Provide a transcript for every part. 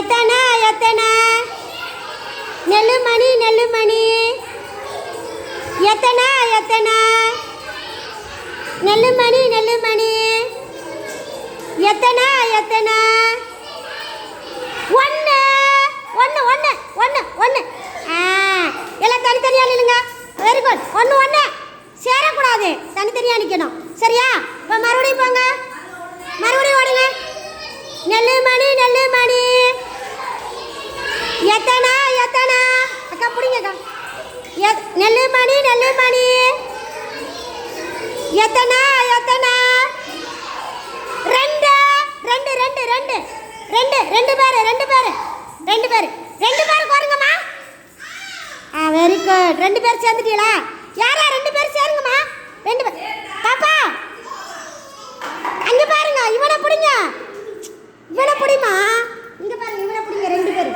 எத்தனை எத்தனை? நெல்லு மணி நெல்லு மணி எத்தனை எத்தனை? நெல்லு மணி நெல்லு மணி எத்தனை எத்தனை? ஒன்று ஒன்று ஒன்று ஒன்று ஒன்று ஆ எல்லாம் தனித்தனியாக நில்லுங்க. வெரி குட் ஒன்று ஒன்று சேரக்கூடாது. தனித்தனியாக நிற்கணும் சரியா? இப்போ மறுபடியும் போங்க. நெல்லு மணி நெல்லு மணி எத்தனை எத்தனை? ரெண்டு ரெண்டு ரெண்டு ரெண்டு. ரெண்டு ரெண்டு பேர் ரெண்டு பேர். ரெண்டு பேர். ரெண்டு பேர் பாருங்கம்மா. ஆ வெரி குட் ரெண்டு பேர் சேர்ந்துட்டீங்களா? யாரா ரெண்டு பேர் சேருங்கம்மா? ரெண்டு பேர். பாப்பா அங்கே பாருங்க இவனை பிடிங்க. இவனை பிடிமா? இங்கே பாருங்க இவனை பிடிங்க ரெண்டு பேர்.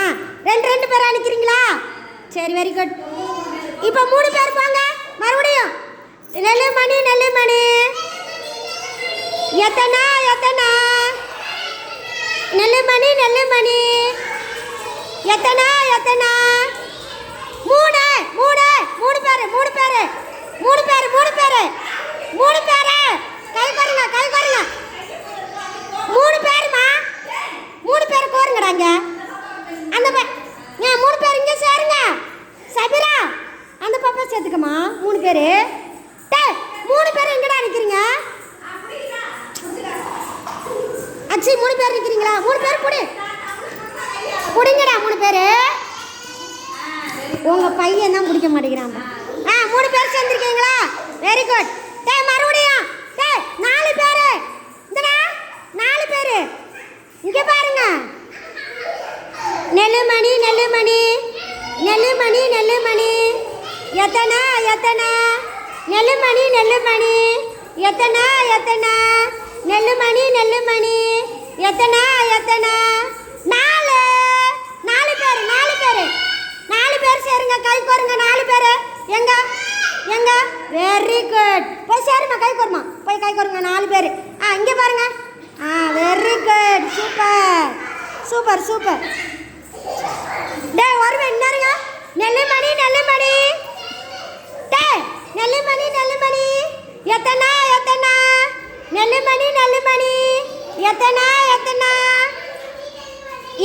ஆ ரெண்டு ரெண்டு பேர் அனுக்கிறீங்களா சரி வெரி குட் இப்போ மூணு பேர் போங்க. மறுபடியும். நெல்லு மணி நெல்லு மணி. எத்தனை எத்தனை. நெல்லு மணி நெல்லு மணி. எத்தனை எத்தனா. மூணு மூணு மூணு பேர் மூணு பேர். மூணு பேர் மூணு பேர். மூணு பேர். கை பாருங்க கை பாருங்க. மூணு பேருமா? மூணு பேர் கோருங்கடா இங்க. அந்த ஏன் மூணு பேர் இங்கே சேருங்க. சபிர சேர்த்துக்கம்மா மூணு பேர்? டே மூணு பேர் எங்கடா நிற்கிறீங்க அச்சி மூணு பேர் நிற்கிறீங்களா மூணு பேர் புடி. குடிங்கடா மூணு பேர். உங்க பையன் தான் பிடிக்க மாட்டேங்கிறான். ஆ மூணு பேர் சேர்ந்துருக்கீங்களா? வெரி குட் டே மறுபடியும். டே நாலு பேர். இந்தடா நாலு பேர். இங்கே பாருங்க. நெல்லுமணி நெல்லுமணி. நெல்லுமணி நெல்லுமணி. எத்தனை எத்தனை? நெல்லுமணி நெல்லுமணி. எத்தனை எத்தனை? நெல்லுமணி நெல்லுமணி. எத்தனை எத்தனை? நாலு. நாலு பேர் நாலு பேர். நாலு பேர் சேருங்க கை கோருங்க நாலு பேர். எங்க? எங்க? வெரி குட் போய் சேருமா கை கோருமா. போய் கை கோருங்க நாலு பேர். ஆ இங்கே பாருங்க. ஆ very good super super super டே வருவேன் இன்னும் எத்தனை எத்தனை?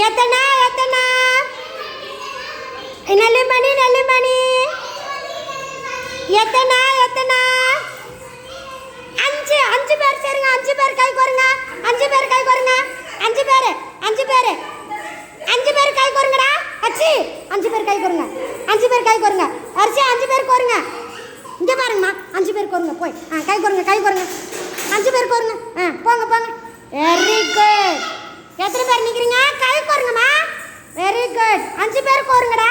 எத்தனை எத்தனை? நெல்லுமணி நெல்லுமணி. எத்தனை எத்தனை? அஞ்சு அஞ்சு பேர் சரிங்க அஞ்சு பேர் கை கோருங்க. அஞ்சு பேர் கை கோருங்க. அஞ்சு பேர் அஞ்சு பேர். அஞ்சு பேர் கை கோருங்கடா. அச்சி அஞ்சு பேர் கை கோருங்க. அஞ்சு பேர் கை கோருங்க. அரிசி அஞ்சு பேர் கோருங்க. இங்கே பாருங்கம்மா அஞ்சு பேர் கோருங்க போய். ஆ கை கோருங்க கை கோருங்க. அஞ்சு பேர் கோருங்க. ஆ போங்க போங்க. வெரி குட் எத்தனை பேர் நிற்கிறீங்க கை கோருங்கம்மா. வெரி குட் அஞ்சு பேர் கோருங்கடா.